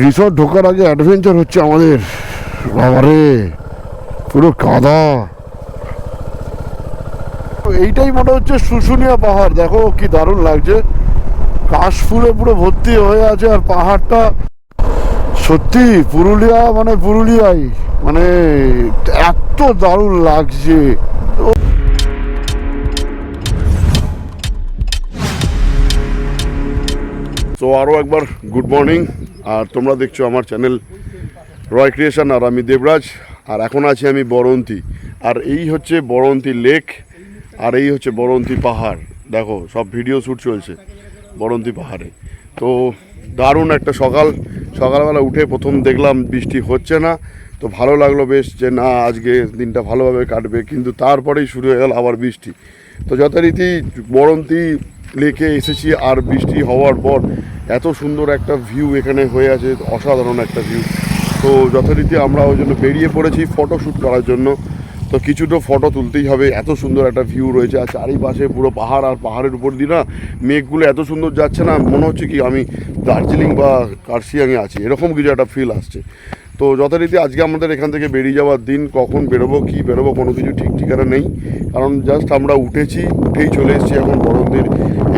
Resort ঢোকার আগে adventure হচ্ছে আমাদের। বাবারে, পুরো কাদা। এইটাই মনে হচ্ছে শুশুনিয়া পাহাড়। দেখো কি দারুণ লাগছে। কাশ কাশফুলে পুরো ভর্তি হয়ে আছে আর পাহাড়টা। সত্যি পুরুলিয়া মানে পুরুলিয়াই। মানে এত দারুণ লাগছে। তো আরও একবার গুড মর্নিং আর তোমরা দেখছ আমার চ্যানেল রয় ক্রিয়েশন আর আমি দেবরাজ, আর এখন আছি আমি বরন্তি। আর এই হচ্ছে বরন্তি লেক আর এই হচ্ছে বরন্তি পাহাড়। দেখো, সব ভিডিও শ্যুট চলছে বরন্তি পাহাড়ে। তো দারুণ একটা সকাল। সকালবেলা উঠে প্রথম দেখলাম বৃষ্টি হচ্ছে না, তো ভালো লাগল বেশ যে না, আজকে দিনটা ভালোভাবে কাটবে, কিন্তু তারপরেই শুরু হয়ে গেল আবার বৃষ্টি। তো যথারীতি বরন্তি লেকে এসেছি আর বৃষ্টি হওয়ার পর এত সুন্দর একটা ভিউ এখানে হয়ে আছে, অসাধারণ একটা ভিউ তো যথারীতি আমরা ওই জন্য বেরিয়ে পড়েছি ফটো শ্যুট করার জন্য। তো কিছুটা ফটো তুলতেই হবে, এত সুন্দর একটা ভিউ রয়েছে। আর চারিপাশে পুরো পাহাড়, আর পাহাড়ের উপর দিয়ে না মেঘগুলো এত সুন্দর যাচ্ছে না, মনে হচ্ছে কি আমি দার্জিলিং বা কার্শিয়াংয়ে আছি। এরকম কিছু একটা ফিল আসছে। তো যথারীতি আজকে আমাদের এখান থেকে বেরিয়ে যাওয়ার দিন, কখন বেরোবো, কি বেরোবো, কোনো কিছু ঠিক ঠিকানা নেই। কারণ জাস্ট আমরা উঠেছি, উঠেই চলে এসেছি এখন বড়দের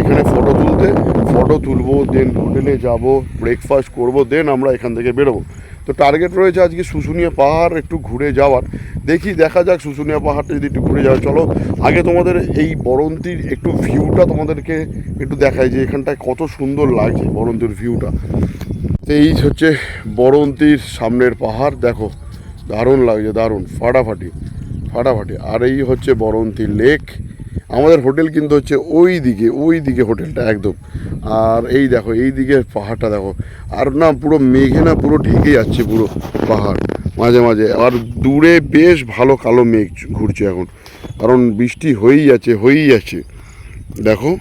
এখানে ফটো তুলতে। ফটো তুলবো দেন হোটেলে যাব ব্রেকফাস্ট করব দেন আমরা এখান থেকে বেরোবো। তো টার্গেট রয়েছে আজকে শুশুনিয়া পাহাড়, একটু ঘুরে যাওয়ার। দেখি, দেখা যাক শুশুনিয়া পাহাড়টা যদি একটু ঘুরে যাওয়া। চলো, আগে তোমাদের এই বরন্তির একটু ভিউটা তোমাদেরকে একটু দেখায় যে এখানটায় কত সুন্দর লাগছে বরন্তির ভিউটা এই হচ্ছে বরন্তির সামনের পাহাড়। দেখো, দারুণ লাগছে, দারুণ, ফাটাফাটি ফাটাফাটি। আর এই হচ্ছে বরন্তি লেক। আমাদের হোটেল কিন্তু হচ্ছে ওই দিকে ওই দিকে হোটেলটা একদম। আর এই দেখো এই দিকে পাহাড়টা দেখো। আর না, পুরো মেঘে না পুরো ঢেকে যাচ্ছে পুরো পাহাড়, মাঝে মাঝে। আর দূরে বেশ ভালো কালো মেঘ ঘুরছে এখন। কারণ বৃষ্টি হয়েই যাচ্ছে হয়েই যাচ্ছে। দেখো,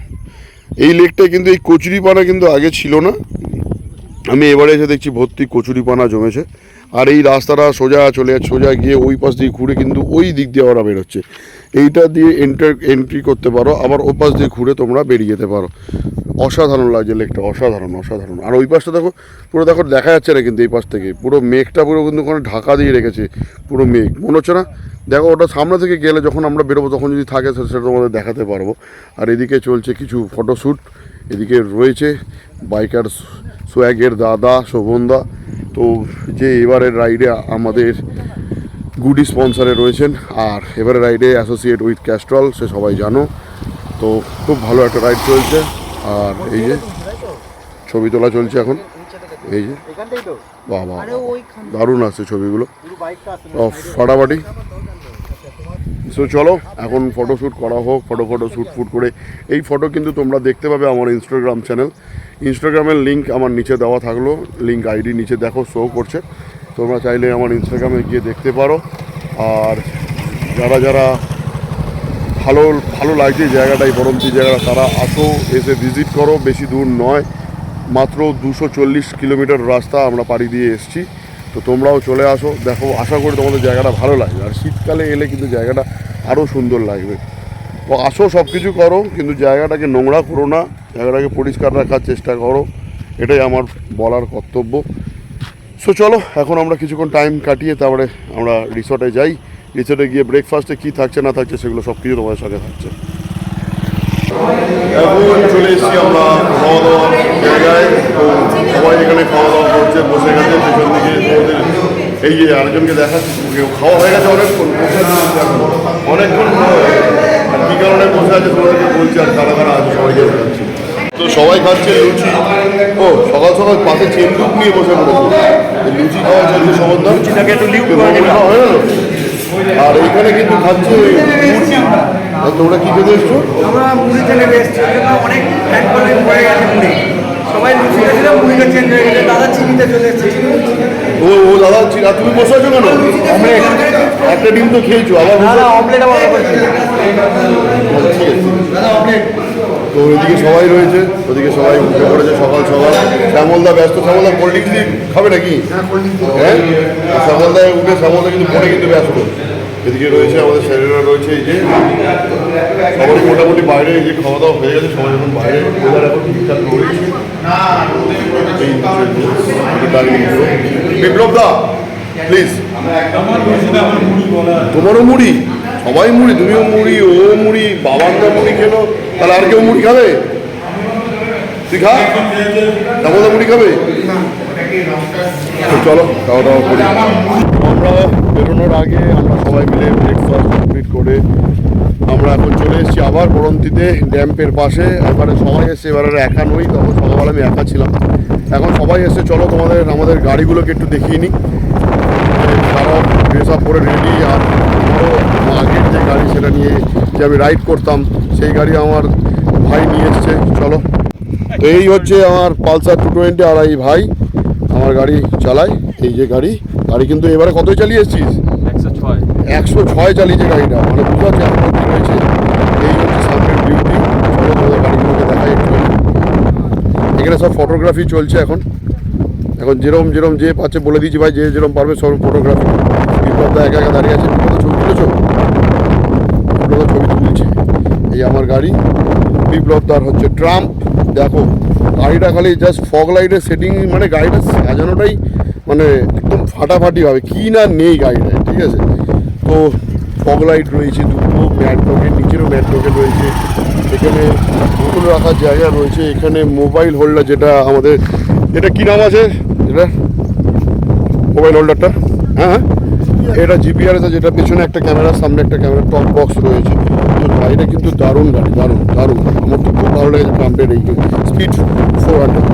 এই লেকটায় কিন্তু, এই কচুরিপানা কিন্তু আগে ছিল না। আমি এবারে এসে দেখছি ভর্তি কচুরিপানা জমেছে। আর এই রাস্তাটা সোজা চলে সোজা গিয়ে ওই পাশ দিয়ে ঘুরে কিন্তু ওই দিক দিয়ে ওরা বেরোচ্ছে। এইটা দিয়ে এন্টার এন্ট্রি করতে পারো, আবার ও পাশ দিয়ে ঘুরে তোমরা বেরিয়ে যেতে পারো। অসাধারণ লাগছে লেকটা, অসাধারণ অসাধারণ। আর ওই পাশটা দেখো, পুরো দেখো, দেখা যাচ্ছে না কিন্তু এই পাশ থেকে। পুরো মেঘটা পুরো কিন্তু ওখানে ঢাকা দিয়ে রেখেছে, পুরো মেঘ। মনে হচ্ছে না? দেখো, ওটা সামনে থেকে গেলে যখন আমরা বেরোবো, তখন যদি থাকে সেটা তোমাদের দেখাতে পারব। আর এদিকে চলছে কিছু ফটোশ্যুট এদিকে রয়েছে বাইকার সোয়াগের দাদা শোভনদা। তো যে এবারের রাইডে আমাদের গুডি স্পন্সারে রয়েছেন আর এবারে রাইডে অ্যাসোসিয়েট উইথ ক্যাস্ট্রল সে সবাই জানো। তো খুব ভালো একটা রাইড চলছে আর এই যে ছবি তোলা চলছে এখন। এই যে বাবা দারুণ আছে ছবিগুলো। ফাটাফাটি। সো চলো, এখন ফটো শ্যুট করা হোক ফটো ফটো শ্যুট ফুট করে। এই ফটো কিন্তু তোমরা দেখতে পাবে আমার ইনস্টাগ্রাম চ্যানেল ইনস্টাগ্রামের লিঙ্ক আমার নিচে দেওয়া থাকল। লিঙ্ক আইডি নিচে দেখো শো করছে। তোমরা চাইলে আমার ইনস্টাগ্রামে গিয়ে দেখতে পারো। আর যারা যারা ভালো ভালো লাগছে জায়গাটাই, বরন্তি জায়গাটা, তারা আসো, এসে ভিজিট করো। বেশি দূর নয়, মাত্র দুশো কিলোমিটার রাস্তা আমরা পাড়ি দিয়ে এসেছি। তো তোমরাও চলে আসো। দেখো, আশা করি তোমাদের জায়গাটা ভালো লাগবে। আর শীতকালে এলে কিন্তু জায়গাটা আরও সুন্দর লাগবে। তো আসো সব কিছু করো, কিন্তু জায়গাটাকে নোংরা করো না। জায়গাটাকে পরিষ্কার রাখার চেষ্টা করো। এটাই আমার বলার কর্তব্য। সো চলো, এখন আমরা কিছুক্ষণ টাইম কাটিয়ে তারপরে আমরা রিসর্টে যাই। রিসর্টে গিয়ে ব্রেকফাস্টে কী থাকছে, না থাকছে, সেগুলো সব কিছু তোমাদের সাথে থাকছে। এখন চলে এসেছি আমরা খাওয়া দাওয়ার জায়গায়। তো সবাই এখানে খাওয়া দাওয়া করছে বসে গেছে পেছন দিকে ওদের এই যে আরেকজনকে দেখাচ্ছি। খাওয়া হয়ে গেছে অনেকক্ষণ অনেকক্ষণ হয়ে গেছে। আর কী কারণে বসে আছে তোমাদেরকে বলছি আর কারা কারা আছে সবাইকে দেখাচ্ছি তো সবাই খাচ্ছে লুচি। ও সকাল সকাল পাশে চেন্দুক নিয়ে বসে পড়েছে। লুচি খাওয়া চলছে সমর্থন লুচিটাকে একটু লিউ খাওয়া হয়ে গেল? আর এইখানে কিন্তু খাচ্ছে তোমরা কি খেতে এসছো? আমরা মুড়ি চেনে এসেছি অনেক পড়ে গেছে মুড়ি। সবাই লুচি খেয়েছিল মুড়িটা চেঞ্জ হয়ে গেছে দাদা চিনিতে চলে এসেছে ও ও দাদা চি- আর তুমি বসে আছো কেন? অমলেট একটা ডিম তো খেয়েছো আবার দাদা অমলেট আবার দাদা অমলেট তো ওইদিকে সবাই রয়েছে ওদিকে সবাই উঠে পড়েছে সকাল সকাল। শ্যামলদা ব্যস্ত শ্যামলদা কোল্ড ড্রিঙ্কস খাবে নাকি? হ্যাঁ শ্যামলদা উঠে শ্যামলদা কিন্তু পরে কিন্তু ব্যস্ত। এদিকে রয়েছে আমাদের স্যারেরা রয়েছে এই যে সবাই মোটামুটি বাইরে এই যে খাওয়া দাওয়া হয়ে গেছে সবাই এখন বাইরে এখন ঠিকঠাক রয়েছে। প্লিজ তোমারও মুড়ি? সবাই মুড়ি, তুমিও মুড়ি, ও মুড়ি, বাবানটা মুড়ি খেলো, তাহলে আর কেউ মুড়ি খাবে? তুই খা দামোদা মুড়ি খাবে? চলো, খাওয়া দাওয়া করি। আমরা বেরোনোর আগে আমরা সবাই মিলে ব্রেকফাস্ট কমপ্লিট করে আমরা এখন চলে এসেছি আবার বরন্তিতে ড্যাম্পের পাশে। এবারে সবাই এসে এবারে একা নই তখন সকালবেলা আমি একা ছিলাম। এখন সবাই এসে চলো তোমাদের আমাদের গাড়িগুলোকে একটু দেখিয়ে নিই। তারাও ড্রেস আপ করে রেডি আর আগের যে গাড়ি সেটা নিয়ে যে আমি রাইড করতাম সেই গাড়ি আমার ভাই নিয়ে এসছে। চলো। তো এই হচ্ছে আমার পালসার টু টোয়েন্টি আর এই ভাই আমার গাড়ি চালায়। এই যে গাড়ি গাড়ি কিন্তু এবারে কতই চালিয়ে এসছিস? একশো ছয়। একশো ছয় চালিয়েছে গাড়িটা মানে বুঝতে পারছি এখন কি হয়েছে এই হচ্ছে সামনের ডিউটি চলো তোমাদের গাড়িগুলোকে দেখাই একটু এখানে সব ফটোগ্রাফি চলছে এখন। এখন যেরম যেরম যে পাচ্ছে বলে দিয়েছি ভাই, যে যেরম পারবে সব ফটোগ্রাফি বিপ্লবদা একা একা দাঁড়িয়ে আছে বিপ্লবদা ছবি তুলেছো? ছবি তুলছে। এই আমার গাড়ি, বিপ্লবদার হচ্ছে ট্রাম্প। দেখো, গাড়িটা খালি জাস্ট ফগ লাইটের সেটিং মানে গাড়িটা সাজানোটাই মানে একদম ফাটাফাটি হবে। কি না নেই গাড়িটায় ঠিক আছে? তো ফগ লাইট রয়েছে দুটো, ম্যাট টোকেন নিচেরও ম্যাট রয়েছে। এখানে বোতল রাখার জায়গা রয়েছে। এখানে মোবাইল হোল্ডার যেটা আমাদের, এটা কি নাম আছে? এটা? মোবাইল হোল্ডারটা হ্যাঁ হ্যাঁ। এটা জিপিআর আছে, যেটা পেছনে একটা ক্যামেরা সামনে একটা ক্যামেরা টপ বক্স রয়েছে। তো গাড়িটা কিন্তু দারুণ গাড়ি, দারুণ দারুণ। আমার তো খুব ভালো লেগেছে ট্রাম্পের এই স্পিড ফোর হান্ড্রেড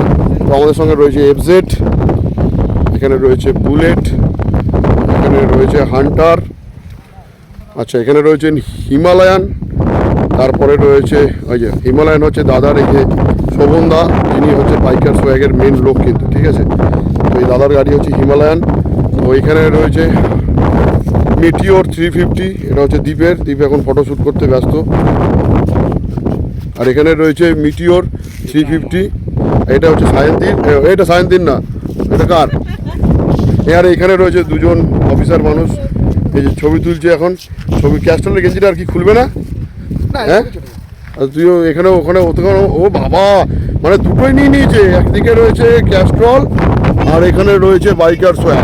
তো আমাদের সঙ্গে রয়েছে এফজেড এখানে রয়েছে বুলেট এখানে রয়েছে হান্টার আচ্ছা এখানে রয়েছেন হিমালয়ান। তারপরে রয়েছে ওই যে হিমালয়ান হচ্ছে দাদার এই যে শোভনদা যিনি হচ্ছে বাইকার সোয়াগের মেন লোক কিন্তু ঠিক আছে? তো এই দাদার গাড়ি হচ্ছে হিমালয়ান। তো এখানে রয়েছে মিটিওর থ্রি ফিফটি এটা হচ্ছে দ্বীপের। দ্বীপ এখন ফটোশ্যুট করতে ব্যস্ত। আর এখানে রয়েছে মিটিওর থ্রি ফিফটি এটা হচ্ছে সায়ন্তির এ, এটা সায়ন্তির না এটা কার? আর এখানে রয়েছে দুজন অফিসার মানুষ। এই যে ছবি তুলছে এখন। ছবি ক্যাস্টলের গেঞ্জিটা আর কি খুলবে না? হ্যাঁ? আর তুইও এখানে ওখানে ওখানে ও বাবা মানে দুটোই নিয়ে নিয়েছে। একদিকে রয়েছে ক্যাস্ট্রল আর এখানে রয়েছে বাইকার সোয়া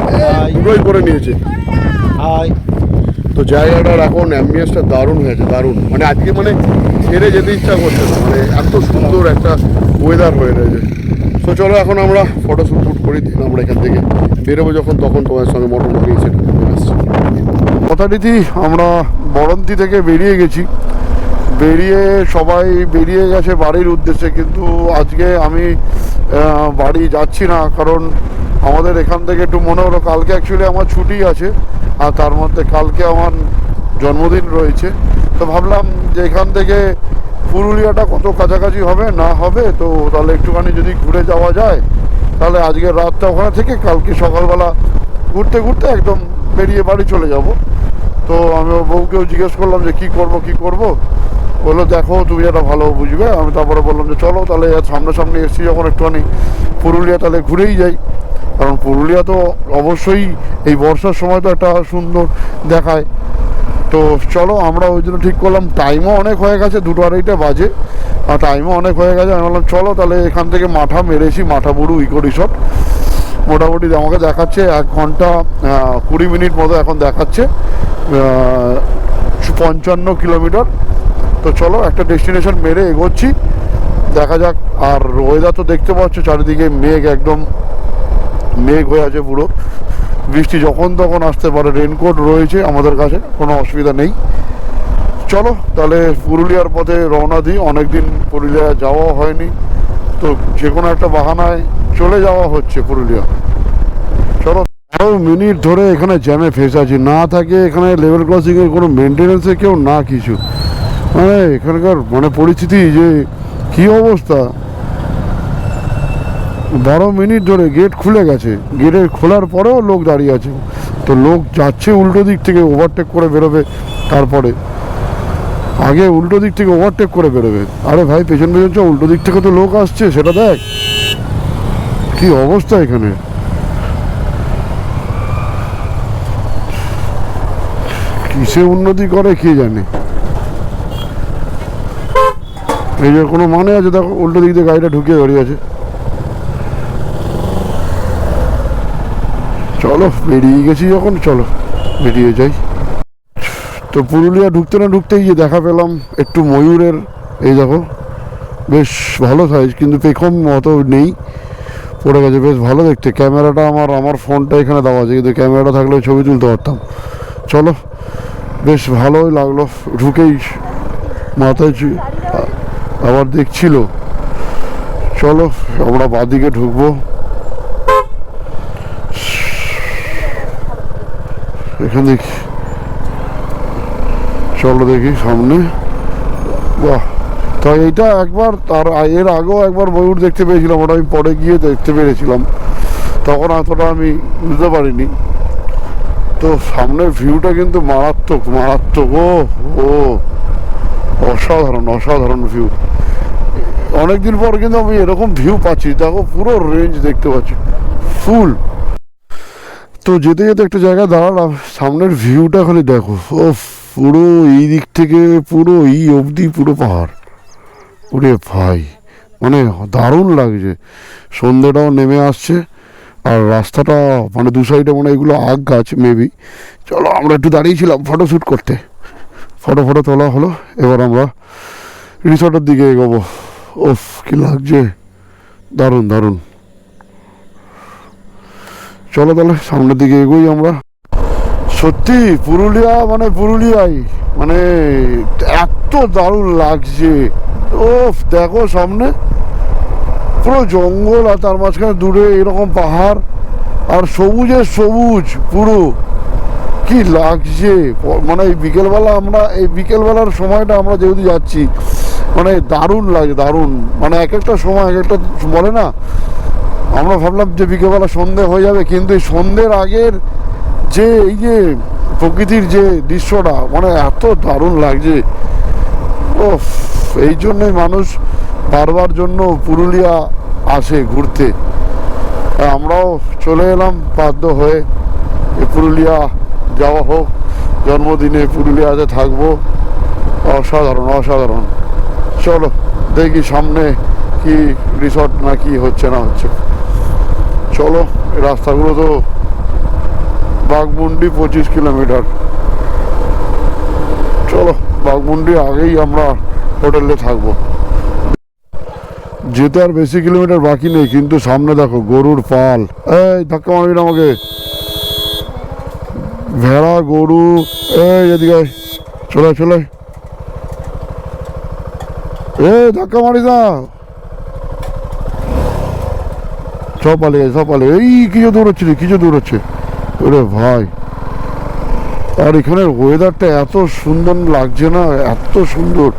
দুটোই করে নিয়েছে। হাই। তো জায়গাটার এখন অ্যাম্বিয়েন্সটা দারুণ হয়েছে দারুণ। মানে আজকে মানে ছেড়ে যেতে ইচ্ছা করছে না। মানে এত সুন্দর একটা ওয়েদার হয়ে রয়েছে। তো চলো এখন আমরা ফটো শ্যুট ফুট করি দিন আমরা এখান থেকে বেরোবো যখন তখন তোমার সঙ্গে মোটর সেটা আসছি। যথারীতি আমরা বরন্তি থেকে বেরিয়ে গেছি। বেরিয়ে, সবাই বেরিয়ে গেছে বাড়ির উদ্দেশ্যে, কিন্তু আজকে আমি বাড়ি যাচ্ছি না, কারণ আমাদের এখান থেকে একটু মনে হলো, কালকে অ্যাকচুয়ালি আমার ছুটি আছে, আর তার মধ্যে কালকে আমার জন্মদিন রয়েছে। তো ভাবলাম যে এখান থেকে পুরুলিয়াটা কত কাছাকাছি হবে, না হবে, তো তাহলে একটুখানি যদি ঘুরে যাওয়া যায়, তাহলে আজকে রাতটা ওখানে থেকে কালকে সকালবেলা ঘুরতে ঘুরতে একদম বেরিয়ে বাড়ি চলে যাব। তো আমি ওর বউকেও জিজ্ঞেস করলাম যে কি করব কি করব? বলল, দেখো, তুমি এটা ভালো বুঝবে। আমি তারপরে বললাম যে, চলো তাহলে সামনাসামনি এসছি যখন একটুখানি পুরুলিয়া, তাহলে ঘুরেই যাই। কারণ পুরুলিয়া তো অবশ্যই এই বর্ষার সময় তো একটা সুন্দর দেখায়। তো চলো, আমরা ওই জন্য ঠিক করলাম। টাইমও অনেক হয়ে গেছে, দুটো আড়াইটা বাজে। আর টাইমও অনেক হয়ে গেছে। আমি বললাম, চলো তাহলে এখান থেকে মাঠা মেরেছি মাঠা বুড়ু ইকো রিসর্ট মোটামুটি আমাকে দেখাচ্ছে, এক ঘণ্টা কুড়ি মিনিট মতো এখন দেখাচ্ছে পঞ্চান্ন কিলোমিটার। তো চলো, একটা ডেস্টিনেশন মেরে এগোচ্ছি, দেখা যাক। আর ওয়েদার তো দেখতে পাচ্ছ, চারিদিকে মেঘ একদম, মেঘ হয়ে আছে পুরো। বৃষ্টি যখন তখন আসতে পারে রেনকোট রয়েছে আমাদের কাছে, কোনো অসুবিধা নেই। চলো, তাহলে পুরুলিয়ার পথে রওনা দিই, অনেকদিন পুরুলিয়া যাওয়া হয়নি। তো যে কোনো একটা বাহানায় চলে যাওয়া হচ্ছে পুরুলিয়া। চলো বারো মিনিট ধরে এখানে জ্যামে ফেসে আছি। না থাকে এখানে লেভেল ক্রসিংয়ের কোনো মেনটেন্যান্সে কেউ না কিছু। মানে এখানকার মানে পরিস্থিতি যে কি অবস্থা? বারো মিনিট ধরে গেট খুলে গেছে। গেটের খোলার পরেও লোক দাঁড়িয়ে আছে। তো লোক যাচ্ছে উল্টো দিক থেকে ওভারটেক করে বেরোবে তারপরে। আগে উল্টো দিক থেকে ওভারটেক করে বেরোবে। আরে ভাই পেছন পেছন চ, উল্টো দিক থেকে তো লোক আসছে সেটা দেখ। কি অবস্থা এখানে? কিসে উন্নতি করে কে জানে? এই যে কোনো মানে আছে? দেখো, উল্টো দিক দিয়ে গাড়িটা ঢুকিয়ে দাঁড়িয়ে আছে। চলো, বেরিয়ে গেছি যখন, চলো, বেরিয়ে যাই। তো পুরুলিয়া ঢুকতে না ঢুকতেই যে দেখা পেলাম একটু ময়ূরের, এই দেখো, বেশ ভালো সাইজ কিন্তু পেখম অত নেই। পড়ে গেছে। বেশ ভালো দেখতে। ক্যামেরাটা আমার আমার ফোনটা এখানে দেওয়া আছে, কিন্তু ক্যামেরাটা থাকলে ছবি তুলতে পারতাম। চলো, বেশ ভালোই লাগল। ঢুকেই মাথায় আবার দেখছিল। চলো, আমরা বাদিকে ঢুকবো। এখানে দেখি চলো দেখি সামনে। বাহ! তা এইটা একবার তার এর আগেও একবার ময়ূর দেখতে পেয়েছিলাম, ওটা আমি পরে গিয়ে দেখতে পেরেছিলাম। তখন অতটা আমি বুঝতে পারিনি। তো সামনের ভিউটা কিন্তু মারাত্মক মারাত্মক, ও ও, অসাধারণ অসাধারণ ভিউ অনেকদিন পর কিন্তু আমি এরকম ভিউ পাচ্ছি, দেখো পুরো রেঞ্জ দেখতে পাচ্ছি ফুল তো যেতে যেতে একটা জায়গায় দাঁড়ালাম, সামনের ভিউটা খালি দেখো ও পুরো এই দিক থেকে পুরো এই অবধি পুরো পাহাড়। ওরে ভাই মানে দারুণ লাগছে। সন্ধ্যেটাও নেমে আসছে, আর রাস্তাটা মানে দু সাইডে মানে এগুলো আগ গাছ মেবি চলো, আমরা একটু দাঁড়িয়েছিলাম ফটো শ্যুট করতে। ফটো ফটো তোলা হলো, এবার আমরা রিসর্টের দিকে এগোবো। ওফ কি লাগছে। দারুণ দারুণ। চলো তাহলে, সামনের দিকে এগোই আমরা। সত্যি, পুরুলিয়া মানে পুরুলিয়াই। মানে এত দারুণ লাগছে। ওফ, দেখো সামনে। পুরো জঙ্গল আর তার মাঝখানে দূরে এরকম পাহাড়। আর সবুজের সবুজ, পুরো। কি লাগছে। মানে এই বিকেলবেলা আমরা, এই বিকেলবেলার সময়টা আমরা যেহেতু যাচ্ছি মানে দারুণ লাগে, দারুণ। মানে এক একটা সময়, এক একটা বলে না, আমরা ভাবলাম যে বিকেলবেলা সন্ধে হয়ে যাবে, কিন্তু এই সন্ধ্যের আগের যে এই যে প্রকৃতির যে দৃশ্যটা মানে এত দারুণ লাগছে। ও এই জন্যই মানুষ বারবার জন্য পুরুলিয়া আসে ঘুরতে। আমরাও চলে এলাম বাধ্য হয়ে। পুরুলিয়া যাওয়া হোক, জন্মদিনে পুরুলিয়াতে থাকব। অসাধারণ অসাধারণ। চলো, দেখি সামনে কি রিসর্ট না কি হচ্ছে না হচ্ছে। চলো রাস্তাগুলো তো বাঘমুন্ডি পঁচিশ কিলোমিটার। চলো বাঘমুন্ডি আগেই আমরা হোটেলে থাকব। যেতে আর বেশি কিলোমিটার বাকি নেই কিন্তু সামনে দেখো গরুর পাল। এই ধাক্কা মারবি না আমাকে। ভেড়া গরু এই এদিকে চলে চলে আয়। এ ধাক্কা মারি না। সব গেছে, সব পালিয়ে এই কিছু দূর হচ্ছে কিছু দূর হচ্ছে ওরে ভাই। আর এখানের ওয়েদারটা এত সুন্দর লাগছে না, এত সুন্দর।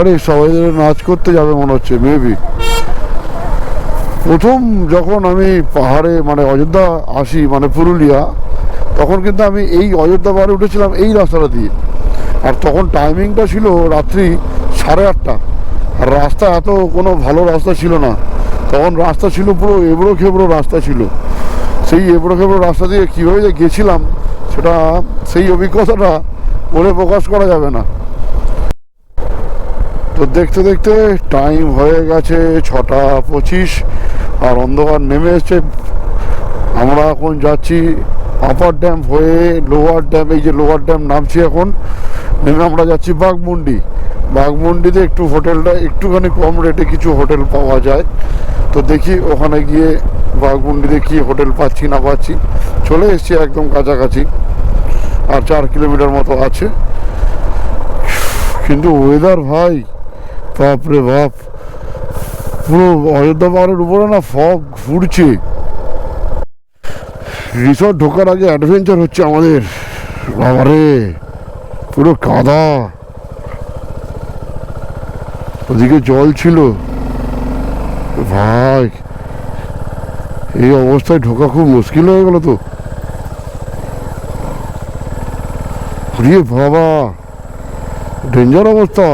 আরে, সবাই নাচ করতে যাবে মনে হচ্ছে মেবি প্রথম যখন আমি পাহাড়ে মানে অযোধ্যা আসি মানে পুরুলিয়া, তখন কিন্তু আমি এই অযোধ্যা পাহাড়ে উঠেছিলাম এই রাস্তাটা দিয়ে। আর তখন টাইমিংটা ছিল রাত্রি সাড়ে আটটা। আর রাস্তা এত কোনো ভালো রাস্তা ছিল না। তখন রাস্তা ছিল পুরো এবড়ো খেবড়ো রাস্তা ছিল। সেই এবড়ো খেবড়ো রাস্তা দিয়ে কীভাবে যে গেছিলাম, সেটা সেই অভিজ্ঞতাটা বলে প্রকাশ করা যাবে না। তো দেখতে দেখতে টাইম হয়ে গেছে ছটা পঁচিশ, আর অন্ধকার নেমে এসছে। আমরা এখন যাচ্ছি আপার ড্যাম হয়ে লোয়ার ড্যাম এই যে লোয়ার ড্যাম নামছি এখন। নেমে আমরা যাচ্ছি বাঘমুন্ডি। বাঘমুন্ডিতে একটু হোটেলটা, একটুখানি কম রেটে কিছু হোটেল পাওয়া যায়। তো দেখি ওখানে গিয়ে বাঘমুন্ডিতে কি হোটেল পাচ্ছি না পাচ্ছি। চলে এসছি একদম কাছাকাছি। আর চার কিলোমিটার মতো আছে। কিন্তু ওয়েদার ভাই বাপরে বাপ। পুরো অযোধ্যা পাহাড়ের উপরে না ফগ ঘুরছে। রিসর্ট ঢোকার আগে অ্যাডভেঞ্চার হচ্ছে আমাদের। বাবারে। পুরো কাদা। ওদিকে জল ছিল। ভাই, এই অবস্থায় ঢোকা খুব মুশকিল হয়ে গেল তো। বাবা, ডেঞ্জার অবস্থা।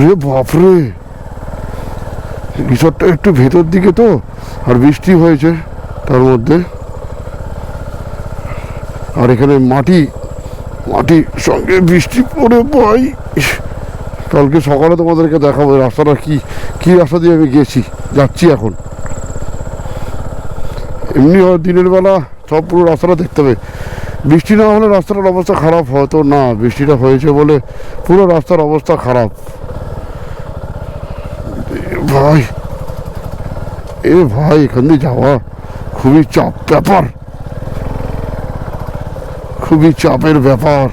রে বাপরে, রিসর্টটা একটু ভেতর দিকে তো, আর বৃষ্টি হয়েছে তার মধ্যে। আর এখানে মাটি মাটির সঙ্গে বৃষ্টি পড়ে ভাই। কালকে সকালে তোমাদেরকে দেখাবো রাস্তাটা কি কি রাস্তা দিয়ে আমি গেছি। যাচ্ছি এখন। এমনি হয় দিনের বেলা সব পুরো রাস্তাটা দেখতে হবে। বৃষ্টি না হলে রাস্তাটার অবস্থা খারাপ হয়তো না, বৃষ্টিটা হয়েছে বলে পুরো রাস্তার অবস্থা খারাপ। ভাই, এ ভাই, এখান দিয়ে যাওয়া খুবই চাপ ব্যাপার। খুবই চাপের ব্যাপার।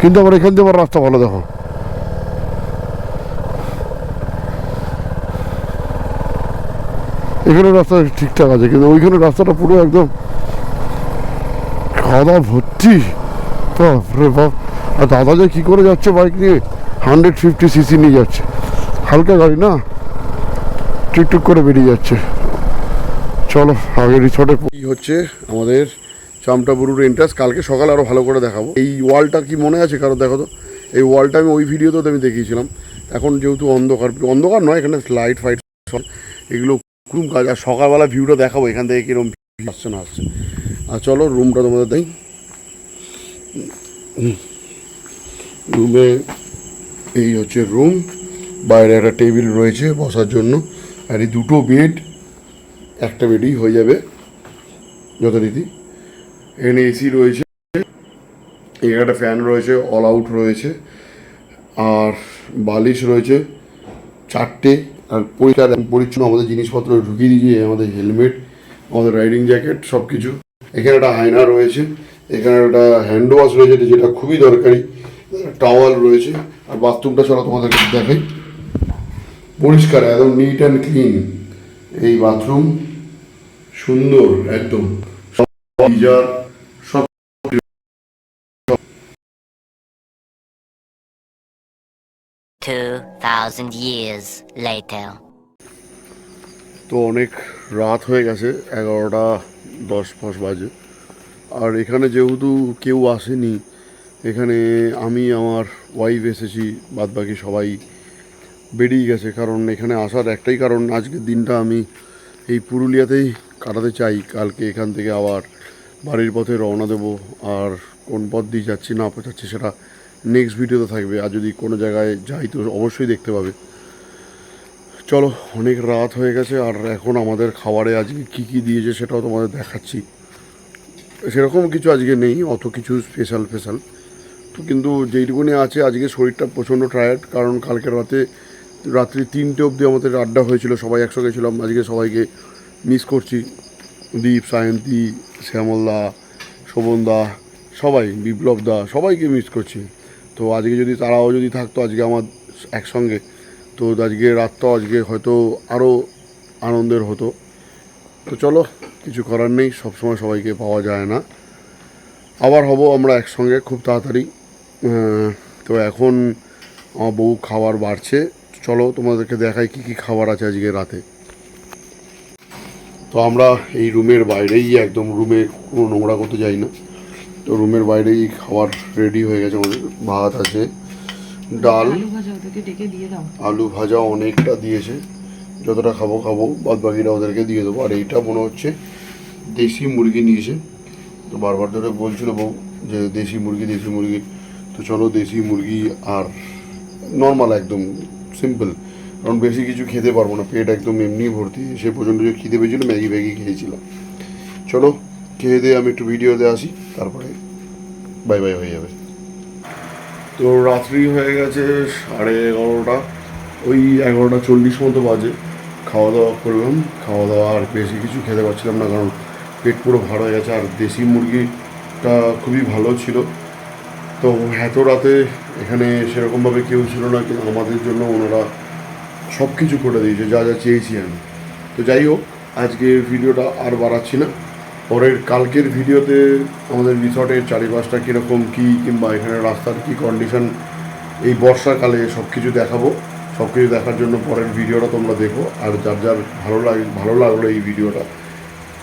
কিন্তু আমার এখান থেকে রাস্তা ভালো, দেখো। এখানে রাস্তা ঠিকঠাক আছে, কিন্তু ওইখানে রাস্তাটা পুরো একদম খাওয়া ভর্তি। বাপরে বাপ। আর দাদা যে কী করে যাচ্ছে বাইক নিয়ে? হান্ড্রেড ফিফটি সিসি নিয়ে যাচ্ছে। হালকা গাড়ি না? টুকটুক করে বেরিয়ে যাচ্ছে। চলো, আগে রিসর্টে হচ্ছে আমাদের চামটাবুরুর এন্ট্রান্স কালকে সকালে আরও ভালো করে দেখাবো। এই ওয়ালটা কি মনে আছে কারও দেখো তো? এই ওয়ালটা আমি ওই ভিডিওতে আমি দেখিয়েছিলাম। এখন যেহেতু অন্ধকার অন্ধকার নয়, এখানে লাইট ফাইট সব এগুলো খুব কাজ। আর সকালবেলা ভিউটা দেখাবো, এখান থেকে কীরকম আসছে না আসছে। আর চলো রুমটা তোমাদের দেই রুমে এই হচ্ছে রুম বাইরে একটা টেবিল রয়েছে বসার জন্য। আর এই দুটো বেড একটা বেডই হয়ে যাবে। যথারীতি। এখানে এসি রয়েছে এখানে একটা ফ্যান রয়েছে অল আউট রয়েছে, আর বালিশ রয়েছে, চারটে, আর পরিষ্কার পরিচ্ছন্ন আমাদের জিনিসপত্র ঢুকিয়ে দিয়ে আমাদের হেলমেট আমাদের রাইডিং জ্যাকেট সব কিছু এখানে একটা আয়না রয়েছে, এখানে একটা হ্যান্ড ওয়াশ রয়েছে যেটা খুবই দরকারি। টাওয়াল রয়েছে, আর বাথরুমটা চলো তোমাদেরকে দেখাই। পরিষ্কার, একদম নিট অ্যান্ড ক্লিন এই বাথরুম সুন্দর, একদম। 2000 years later. তো অনেক রাত হয়ে গেছে, এগারোটা দশ পাঁচ বাজে। আর এখানে যেহেতু কেউ আসেনি, এখানে আমি, আমার ওয়াইফ এসেছি বাদ বাকি সবাই বেরিয়ে গেছে। কারণ এখানে আসার একটাই কারণ, আজকের দিনটা আমি এই পুরুলিয়াতেই কাটাতে চাই। কালকে এখান থেকে আবার বাড়ির পথে রওনা দেব। আর কোন পথ দিয়ে যাচ্ছি না পৌঁছাচ্ছি সেটা নেক্সট ভিডিওতে থাকবে। আর যদি কোনো জায়গায় যাই, তো অবশ্যই দেখতে পাবে। চলো, অনেক রাত হয়ে গেছে, আর এখন আমাদের খাবারে আজকে কি কি দিয়েছে সেটাও তোমাদের দেখাচ্ছি। সেরকম কিছু আজকে নেই, অত কিছু স্পেশাল স্পেশাল তো কিন্তু যেইটুকুনি আছে, আজকে শরীরটা প্রচণ্ড টায়ার্ড কারণ কালকের রাতে, রাত্রি তিনটে অবধি আমাদের আড্ডা হয়েছিল, সবাই একসঙ্গে ছিলাম, আজকে সবাইকে মিস করছি। দীপ, সায়ন্তী, শ্যামলদা, শোভনদা, সবাই বিপ্লব দা সবাইকে মিস করছি। তো আজকে যদি তারাও যদি থাকতো আজকে আমার একসঙ্গে, তো আজকে রাতটাও আজকে হয়তো আরও আনন্দের হতো। তো চলো, কিছু করার নেই সবসময় সবাইকে পাওয়া যায় না। আবার হব আমরা একসঙ্গে খুব তাড়াতাড়ি। তো এখন আমার বউ খাবার বাড়ছে। চলো, তোমাদেরকে দেখাই কি কি খাবার আছে আজকে রাতে। তো আমরা এই রুমের বাইরেই একদম রুমে কোনো নোংরা করতে যাই না। তো রুমের বাইরেই খাবার রেডি হয়ে গেছে আমাদের ভাত আছে ডাল আলু ভাজা অনেকটা দিয়েছে যতটা খাব খাব বাদ বাকিটা ওদেরকে দিয়ে দেবো। আর এইটা মনে হচ্ছে দেশি মুরগি নিয়েছে। তো বারবার ধরে বলছিল বউ যে দেশি মুরগি দেশি মুরগি। তো চলো দেশি মুরগি আর নর্মাল একদম সিম্পল কারণ বেশি কিছু খেতে পারব না পেট একদম এমনি ভর্তি। সে পর্যন্ত যে খিদে পেয়েছিল ম্যাগি ম্যাগি খেয়েছিলাম। চলো খেয়ে দিয়ে আমি একটু ভিডিওতে আসি, তারপরে বাই বাই হয়ে যাবে। তো রাত্রি হয়ে গেছে সাড়ে এগারোটা, ওই এগারোটা চল্লিশ মতো বাজে। খাওয়া দাওয়া করলাম, খাওয়া দাওয়া আর বেশি কিছু খেতে পারছিলাম না, কারণ পেট পুরো ভার হয়ে গেছে, আর দেশি মুরগিটা খুবই ভালো ছিল। তো এত রাতে এখানে সেরকমভাবে কেউ ছিল না, কিন্তু আমাদের জন্য ওনারা সব কিছু করে দিয়েছে, যা যা চেয়েছি আমি। তো যাই হোক, আজকে ভিডিওটা আর বাড়াচ্ছি না। পরের কালকের ভিডিওতে আমাদের রিসর্টের চারিপাশটা কীরকম, কী কিংবা এখানে রাস্তার কী কন্ডিশন এই বর্ষাকালে সব কিছু দেখাবো। সব কিছু দেখার জন্য পরের ভিডিওটা তোমরা দেখো। আর যার যার ভালো লাগে, ভালো লাগল এই ভিডিওটা,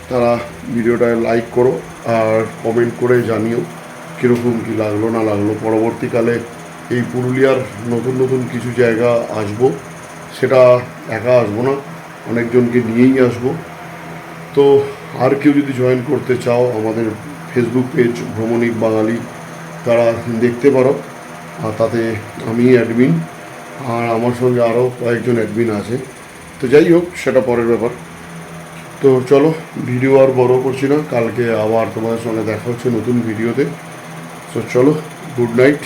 তারা ভিডিওটা লাইক করো আর কমেন্ট করে জানিও কীরকম কী লাগল না লাগল। পরবর্তীকালে এই পুরুলিয়ার নতুন নতুন কিছু জায়গা আসব, সেটা একা আসব না, অনেকজনকে নিয়েই আসব। তো আর কেউ যদি জয়েন করতে চাও, আমাদের ফেসবুক পেজ ভ্রমণিক বাঙালি, তারা দেখতে পারো। আর তাতে আমি অ্যাডমিন আর আমার সঙ্গে আরও কয়েকজন অ্যাডমিন আছে। তো যাই হোক, সেটা পরের ব্যাপার। তো চলো, ভিডিও আর বড় করছি না। কালকে আবার তোমাদের সঙ্গে দেখা হচ্ছে নতুন ভিডিওতে। তো চলো গুড নাইট